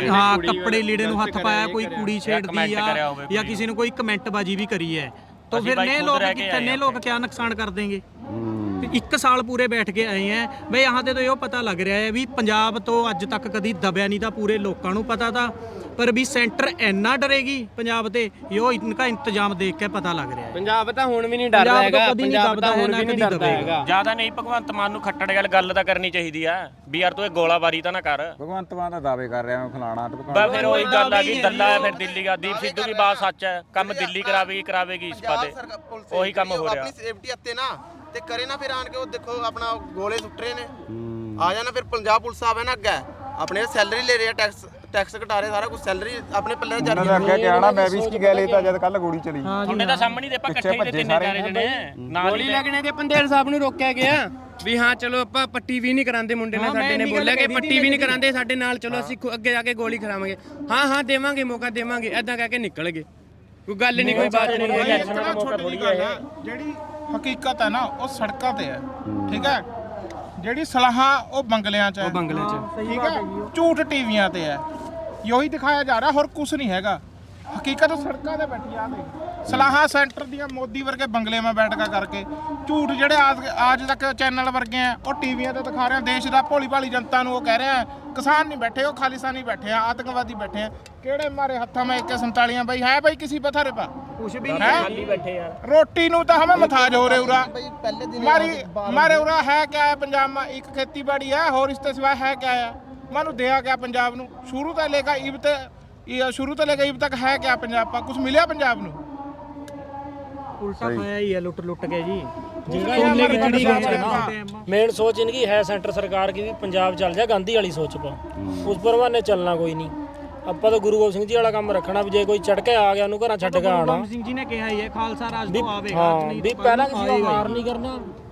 ਹਾਂ ਕੱਪੜੇ ਲੀੜੇ ਨੂੰ ਹੱਥ ਪਾਇਆ ਕੋਈ ਕੁੜੀ ਛੇੜਦੀ ਆ ਜਾਂ ਕਿਸੇ ਨੂੰ। ਕੋਈ ਕਮੈਂਟ ਬਾਜੀ ਵੀ ਕਰੀ ਹੈ। ਤਾਂ ਅਸੀਂ ਫਿਰ ਬਾਈ ਨੇ ਖੁਦ ਲੋਕ ਰਹਿ ਕੇ ਆਏ ਲੋਕ ਕਿਆ ਨੁਕਸਾਨ ਕਰ ਦੇਂਗੇ ਤੇ ਇੱਕ ਸਾਲ ਪੂਰੇ ਬੈਠ ਕੇ ਆਏ ਆ। ਬਈ यहाँ ਤੇ ਤਾਂ ਇਹ ਪਤਾ ਲੱਗ ਰਿਹਾ ਹੈ ਵੀ ਪੰਜਾਬ ਤੋਂ ਅੱਜ ਤੱਕ ਕਦੀ ਦਬਿਆ ਨਹੀਂ ਤਾਂ ਪੂਰੇ ਲੋਕਾਂ ਨੂੰ ਪਤਾ ਤਾਂ ਪਰ ਵੀ ਸੈਂਟਰ ਇੰਨਾ ਡਰੇਗੀ ਪੰਜਾਬ ਤੇ ਯੋ ਇਨਕਾ ਇੰਤਜ਼ਾਮ ਦੇਖ ਕੇ ਪਤਾ ਲੱਗ ਰਿਹਾ ਹੈ। ਪੰਜਾਬ ਤਾਂ ਹੁਣ ਵੀ ਨਹੀਂ ਡਰਦਾ ਹੈਗਾ ਪੰਜਾਬ ਤਾਂ ਹੁਣ ਵੀ ਨਹੀਂ ਕਦੀ ਡਰਦਾ। ਹੈਗਾ। ਜ਼ਿਆਦਾ ਨਹੀਂ ਭਗਵੰਤ ਮਾਨ ਨੂੰ ਖੱਟੜ ਗੱਲ ਗੱਲ ਤਾਂ ਕਰਨੀ ਚਾਹੀਦੀ ਆ। ਵੀ ਯਾਰ ਤੂੰ ਇਹ ਗੋਲਾਬਾਰੀ ਤਾਂ ਨਾ ਕਰ। ਭਗਵੰਤ ਮਾਨ ਦਾ ਦਾਅਵੇ ਕਰ ਰਿਹਾ ਮੈਂ ਫਲਾਣਾ ਤੇ ਭਗਵੰਤ ਫਿਰ ਉਹੀ ਗੱਲ ਆ ਗਈ ਦੱਲਾ ਫਿਰ ਦਿੱਲੀ ਦਾ ਦੀਪ ਸਿੱਧੂ ਦੀ ਬਾਤ ਸੱਚ ਹੈ ਕੰਮ ਦਿੱਲੀ ਕਰਾਵੇਗੀ ਕਰਾਵੇਗੀ ਇਸ ਪੁਲਿਸ ਉਹੀ ਕੰਮ ਹੋ ਰਿਹਾ। ਆਪਣੀ ਸੇਫਟੀ ਹੱਤੇ ਨਾ ਤੇ ਕਰੇ ਨਾ ਫਿਰ ਆਣ ਕੇ ਉਹ ਦੇਖੋ ਆਪਣਾ ਗੋਲੇ ਸੁੱਟ ਰਹੇ ਨੇ। ਆ ਜਾਣਾ ਫਿਰ ਪੰਜਾਬ ਪੁਲਿਸ ਆਵੇ ਨਾ ਅੱਗੇ ਆਪਣੇ ਸੈਲਰੀ ਲੈ ਰਿਹਾ ਟੈਕਸ ਟੈਕਸ ਘਟਾ ਰਹੇ ਸਾਰਾ ਕੁਝ ਸੈਲਰੀ ਆਪਣੇ ਪੱਲੇ ਉਹਨਾਂ ਜਾਰੀ ਨੇ ਅੱਗੇ ਕਿਹਾ ਨਾ ਮੈਂ ਵੀ ਇਸकी ਗੈਲ ਇਹ ਤਾਂ ਜਦ ਕੱਲ ਗੋਲੀ ਚਲੀ। ਤੁਹਾਡੇ ਤਾਂ ਸਾਹਮਣੇ ਦੇ ਆਪਾਂ ਇਕੱਠੇ ਤੇ ਤਿੰਨੇ ਜਾਣੇ। ਜਿਹੜੇ ਨਾਲ ਗੋਲੀ ਹੀ ਲੱਗਣੇ ਤੇ ਪੰਦੇਰ ਸਾਹਿਬ ਨੂੰ ਰੋਕਿਆ ਗਿਆ ਵੀ ਹਾਂ ਚਲੋ ਆਪਾਂ ਪੱਟੀ ਵੀ ਨਹੀਂ ਕਰਾਂਦੇ ਮੁੰਡੇ ਨੇ ਸਾਡੇ ਨੇ ਬੋਲਿਆ ਕਿ ਪੱਟੀ ਵੀ ਨਹੀਂ ਕਰਾਂਦੇ ਸਾਡੇ ਨਾਲ ਚਲੋ ਅਸੀਂ ਖੁ- ਅੱਗੇ ਜਾ ਕੇ ਗੋਲੀ ਖਰਾਵਾਂਗੇ ਹਾਂ ਹਾਂ ਦੇਵਾਂਗੇ ਮੌਕਾ ਦੇਵਾਂਗੇ ਐਦਾਂ ਕਹਿ ਕੇ ਨਿਕਲ ਗਏ। ਕੋਈ ਗੱਲ ਨਹੀਂ ਕੋਈ ਬਾਤ ਨਹੀਂ ਗੱਲ ਹੈ। ਜਿਹੜੀ ਹਕੀਕਤ ਹੈ ਨਾ ਉਹ ਸੜਕਾਂ ਤੇ ਹੈ ਠੀਕ ਹੈ? ਜਿਹੜੀ ਸਲਾਹਾਂ ਉਹ ਬੰਗਲਿਆਂ 'ਚ ਹੈ। ਬੰਗਲੇ 'ਚ। ਠੀਕ ਹੈ? ਝੂਠ ਟੀਵੀਆਂ ਤੇ ਹੈ। ਯੋਹੀ ਦਿਖਾਇਆ ਜਾ ਰਿਹਾ ਹੋਰ ਕੁਝ ਨਹੀਂ ਹੈਗਾ। ਹਕੀਕਤ ਸੜਕਾਂ ਤੇ ਬੈਠੀ ਆ ਦੇ ਸਲਾਹਾਂ ਸੈਂਟਰ ਦੀਆਂ ਮੋਦੀ ਵਰਗੇ ਬੰਗਲੇ 'ਮੈਂ ਬੈਠ ਕੇ ਕਰਕੇ। ਝੂਠ ਜਿਹੜੇ ਆਜ ਅੱਜ ਤੱਕ ਚੈਨਲ ਵਰਗੇ ਆ ਉਹ ਟੀਵੀਆਂ ਤੇ ਦਿਖਾ ਰਹੇ ਆ ਦੇਸ਼ ਦਾ ਭੋਲੀ ਭਾਲੀ ਜਨਤਾ ਨੂੰ ਉਹ ਕਹਿ ਰਿਹਾ ਕਿਸਾਨ ਨਹੀਂ ਬੈਠੇ ਉਹ ਖਾਲਿਸਤਾਨੀ ਬੈਠੇ ਆ ਆਤੰਕਵਾਦੀ ਬੈਠੇ ਆ। ਕਿਹੜੇ ਮਾਰੇ ਹੱਥਾਂ ਮੈਂ 147 ਬਈ ਹੈ ਬਈ ਕਿਸੇ ਪਥਰੇ ਪਾ? ਕੁਛ ਵੀ ਨਹੀਂ ਬੈਠੇ ਯਾਰ ਰੋਟੀ ਨੂੰ ਤਾਂ ਹਮੇ ਮਥਾਜ ਹੋ ਰਹੇ ਉਰਾ। ਪਹਿਲੇ ਦਿਨ ਮਾਰੀ ਮਾਰੇ ਉਰਾ ਹੈ ਕਿਆ ਹੈ ਪੰਜਾਬ ਮਾ ਇੱਕ ਖੇਤੀਬਾੜੀ ਹੈ ਹੋਰ ਇਸ ਤੋਂ ਸਿਵਾ ਹੈ ਕਿਆ ਹੈ? ਮਾਨੂੰ ਦਿਆ ਗਿਆ ਪੰਜਾਬ ਨੂੰ ਸ਼ੁਰੂ ਤੋਂ ਲੈ ਕੇ ਇਬ ਤੇ ਇਹ ਸ਼ੁਰੂ ਤੋਂ ਲੈ ਕੇ ਇਬ ਤੱਕ ਹੈ ਕਿਆ ਪੰਜਾਬ ਪਾ ਕੁਝ ਮਿਲਿਆ ਪੰਜਾਬ ਨੂੰ ਉਲਟਾ ਖਾਇਆ ਹੀ ਹੈ ਲੁੱਟ ਲੁੱਟ ਕੇ ਜੀ ਜਿਹੜਾ ਸੋਨੇ ਦੀ ਮਰਜ਼ੀ ਚਿੜੀ ਸੋਚ ਹੈ ਲੈਣਾ। ਨਾ मेन सोच इनकी है सेंटर सरकार की भी पंजाब चल जाए गांधी वाली सोच पर उस पर ने चलना कोई नहीं ਆਪਾਂ ਤਾਂ ਗੁਰੂ ਗੋਬਿੰਦ ਸਿੰਘ ਜੀ ਵਾਲਾ ਕੰਮ ਰੱਖਣਾ ਵੀ ਜੇ ਕੋਈ ਚੜ ਕੇ ਆ ਗਿਆ ਉਹਨੂੰ ਘਰਾਂ ਛੱਡ ਕੇ ਆਣਾ ਗੋਬਿੰਦ ਸਿੰਘ ਜੀ ਨੇ ਕਿਹਾ ਹੀ ਹੈ ਖਾਲਸਾ ਰਾਜ ਤੋਂ ਆਵੇਗਾ ਹਾਂ ਨਹੀਂ ਵੀ ਪਹਿਲਾਂ ਕਿਸੇ ਦਾ ਮਾਰ ਨਹੀਂ ਕਰਨਾ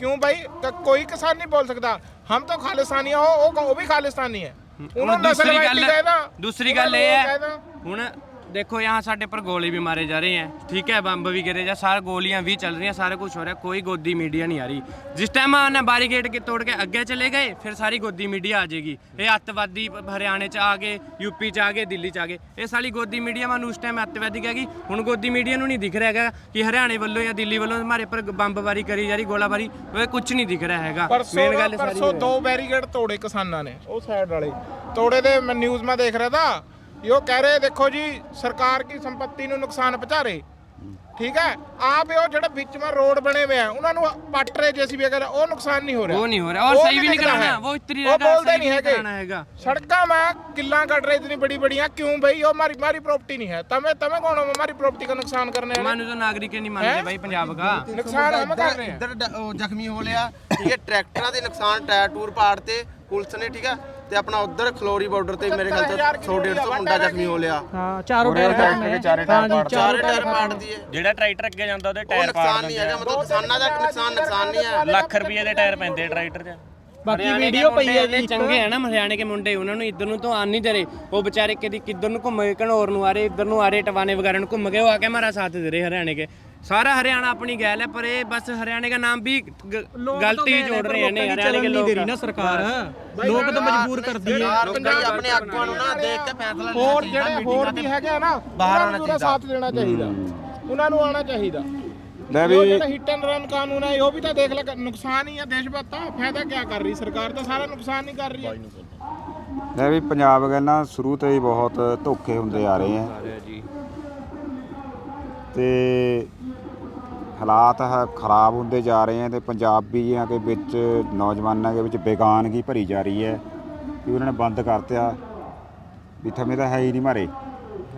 क्यों भाई क- कोई किसान नहीं बोल सकता हम तो खालिस्तानी हो वो वो भी खालिस्तानी है ਉਹਨੂੰ ਹੁਣ ਦੂਸਰੀ ਨਸਲਵਾਦੀ ਗੱਲ ਕਹਿਦਾ ਦੂਸਰੀ ਗੱਲ ਇਹ ਹੈ ਹੁਣ देखो यहाँ साढ़े पर गोले भी मारे जा रहे हैं ठीक है बम भी गिरे जा सारा गोलियां भी चल रही हैं सारा कुछ हो रहा है कोई गोदी मीडिया नहीं आ रही जिस टाइम आना बैरिकेड के तोड़ के अगे चले गए फिर सारी गोदी मीडिया आ जाएगी ये अतवादी हरियाणे च आ गए यूपी च आ गए दिल्ली च आ गए ये सारी गोदी मीडिया मानू उस टाइम अतवादी कहेगी ਹੁਣ ਗੋਦੀ ਮੀਡੀਆ ਨੂੰ ਨਹੀਂ ਦਿਖ ਰਿਹਾ ਹੈਗਾ ਕਿ ਹਰਿਆਣੇ ਵੱਲੋਂ ਜਾਂ ਦਿੱਲੀ ਵੱਲੋਂ ਹਮਾਰੇ ਪਰ ਬੰਬਬਾਰੀ ਕਰੀ ਜਾ ਰਹੀ ਗੋਲਾਬਾਰੀ ਉਹ ਕੁਝ ਨਹੀਂ ਦਿਖ ਰਿਹਾ ਹੈਗਾ ਪਰਸੋਂ Main ਨਾ- ਗੱਲ ਸਾਰੀ ਪਰਸੋਂ ਉਹ ਹੈ। ਦੋ ਬੈਰੀਕੇਡ ਤੋੜੇ ਕਿਸਾਨਾਂ ਨੇ ਉਹ ਸਾਈਡ ਵਾਲੇ ਤੋੜੇ ਦੇ ਮੈਂ ਨਿਊਜ਼ ਮੈਂ ਦੇਖ ਰਿਹਾ ਥਾ यो कह रहे देखो जी सरकार की संपत्ति ਨੂੰ ਨੁਕਸਾਨ ਪਹੁੰਚਾ ਰਹੇ ਠੀਕ ਹੈ? ਆਪ ਇਹ ਜਿਹੜੇ ਵਿੱਚ ਮਾ ਰੋਡ ਬਣੇ ਹੋਏ ਆ ਉਹਨਾਂ ਨੂੰ ਪੱਟ ਰਹੇ ਜੇਸੀਬੀ ਅਗਰ ਉਹ ਨੁਕਸਾਨ ਨਹੀਂ ਹੋ ਰਿਹਾ। ਉਹ ਨਹੀਂ ਹੋ ਰਿਹਾ। ਔਰ ਸਹੀ ਵੀ ਨਹੀਂ ਕਰਾਣਾ ਉਹ ਇਤਨੀ ਉਹ ਬੋਲਦੇ ਨਹੀਂ ਹੈਗੇ। ਸੜਕਾਂ ਮਾ ਕਿੱਲਾਂ ਕੱਢ ਰਹੇ ਇਤਨੀ ਬੜੀ ਬੜੀਆਂ। ਕਿਉਂ ਭਈ ਉਹ ਮਾਰੀ ਮਾਰੀ ਪ੍ਰੋਪਰਟੀ ਨਹੀਂ ਹੈ। ਤਮੇ ਤਮੇ ਕੌਣ ਹੋ ਮਾਰੀ ਪ੍ਰੋਪਰਟੀ ਦਾ ਨੁਕਸਾਨ ਕਰਨੇ ਵਾਲੇ। ਮਾਨੂੰ ਤਾਂ ਨਾਗਰਿਕ ਨਹੀਂ ਮੰਨਦੇ ਭਾਈ ਪੰਜਾਬ ਦਾ। ਨੁਕਸਾਨ ਹਮ ਕਰ ਰਹੇ ਇੱਧਰ ਜ਼ਖਮੀ ਹੋ ਲਿਆ। ਠੀਕ ਹੈ? ਟਰੈਕਟਰਾਂ ਦੇ ਨੁਕਸਾਨ ਟਾਇਰ ਟੂਰ ਪਾੜ ਤੇ। ਪੁਲਿਸ ਨੇ ਠੀਕ ਹੈ? ਤੇ ਆਪਣਾ ਉਧਰ ਖਲੋਰੀ ਬਾਰਡਰ ਤੇ ਮੇਰੇ ਖਿਆਲ ਤੋਂ 100 150 ਮੁੰਡਾ ਜ਼ਖਮੀ ਹੋ ਲਿਆ। ਹਾਂ ਚਾਰੋਂ ਟਰੈਕਟਰ ਦੇ ਚਾਰੇ ਟਾਇਰ ਪਾੜ ਚਾਰੇ ਟਾਇਰ ਪਾੜਦੀ ਹੈ ਜਿਹੜਾ ਟਰੈਕਟਰ ਅੱਗੇ ਜਾਂਦਾ ਉਹਦੇ ਉਹ ਟਾਇਰ ਪਾੜ ਨੁਕਸਾਨ ਨਹੀਂ ਹੈਗਾ ਮਤਲਬ ਕਿਸਾਨਾਂ ਦਾ ਨੁਕਸਾਨ ਨੁਕਸਾਨ ਨਹੀਂ ਹੈ। ਲੱਖ ਰੁਪਏ ਦੇ ਟਾਇਰ ਪੈਂਦੇ ਆ ਟਰੈਕਟਰ 'ਚ। ਬਾਕੀ ਵੀਡੀਓ ਪਈ ਹੈ ਜੀ ਚੰਗੇ ਹੈ ਨਾ ਹਰਿਆਣੇ ਕੇ ਮੁੰਡੇ ਉਹਨਾਂ ਨੂੰ ਇੱਧਰ ਨੂੰ ਤਾਂ ਆਣ ਨਹੀਂ ਦੇ ਰਹੇ ਉਹ ਵਿਚਾਰੇ ਕਦੀ ਕਿੱਧਰ ਨੂੰ ਘੁੰਮ ਕੇ ਘਨੌਰ ਨੂੰ ਆ ਰਹੇ ਇੱਧਰ ਨੂੰ ਆ ਰਹੇ ਟਵਾਨੇ ਵਗੈਰਾ ਨੂੰ ਘੁੰਮ ਕੇ ਉਹ ਆ ਕੇ ਹਮਾਰਾ ਸਾਥ ਦੇ ਰਹੇ ਹਰਿਆਣੇ ਕੇ। ਸਾਰਾ ਹਰਿਆਣਾ अपनी गैल है पर ये बस हरियाणा का नाम भी ग- गलती जोड़ रहे हैं नहीं हरियाणा के ਨਹੀਂ लोग ਦੇ ਰਹੀ ਨਾ ਸਰਕਾਰ ਲੋਕ ਤਾਂ ਮਜਬੂਰ ਕਰਦੀ ਹੈ ਲੋਕਾਂ ਦੀ ਆਪਣੇ ਆਗੂਆਂ ਨੂੰ ਨਾ ਦੇਖ ਕੇ ਫੈਸਲਾ ਲੈਣਾ ਹੋਰ ਚਾਹੀਦਾ ਜਿਹੜੇ ਹੋਰ ਵੀ ਹੈਗੇ ਆ ਨਾ ਬਾਹਰ ਉਹਨਾਂ ਨੂੰ ਪੂਰਾ ਸਾਥ ਦੇਣਾ ਚਾਹੀਦਾ ਉਹਨਾਂ ਨੂੰ ਆਉਣਾ ਚਾਹੀਦਾ ਲੈ ਇਹ ਵੀ ਜਿਹੜਾ ਹਿੱਟ ਐਂਡ ਰਨ ਕਾਨੂੰਨ ਹੈ ਉਹ ਵੀ ਤਾਂ ਦੇਖ ਲੈ ਨੁਕਸਾਨ ਹੀ ਹੈ ਦੇਸ਼ ਭਗਤਾ ਫਾਇਦਾ ਕੀ ਕਰ ਰਹੀ ਸਰਕਾਰ ਤਾਂ ਸਾਰਾ ਨੁਕਸਾਨ ਹੀ ਕਰ ਰਹੀ ਹੈ ਲੈ ਵੀ ਪੰਜਾਬ ਕਹਿੰਦਾ ਸ਼ੁਰੂ ਤੋਂ ਹੀ ਬਹੁਤ ਧੋਖੇ ਹੁੰਦੇ ਆ ਰਹੇ ਆ ਤੇ ਹਾਲਾਤ ਹੈ ਖਰਾਬ ਹੁੰਦੇ ਜਾ ਰਹੇ ਹੈ ਤੇ ਪੰਜਾਬੀਆਂ ਦੇ ਵਿੱਚ ਨੌਜਵਾਨਾਂ ਦੇ ਵਿੱਚ ਬੇਗਾਨਗੀ ਭਰੀ ਜਾ ਰਹੀ ਹੈ ਕਿ ਉਹਨਾਂ ਨੇ ਬੰਦ ਕਰਤਿਆ, ਵੀ ਥਮੇ ਤਾਂ ਹੈ ਹੀ ਨਹੀਂ ਮਾਰੇ।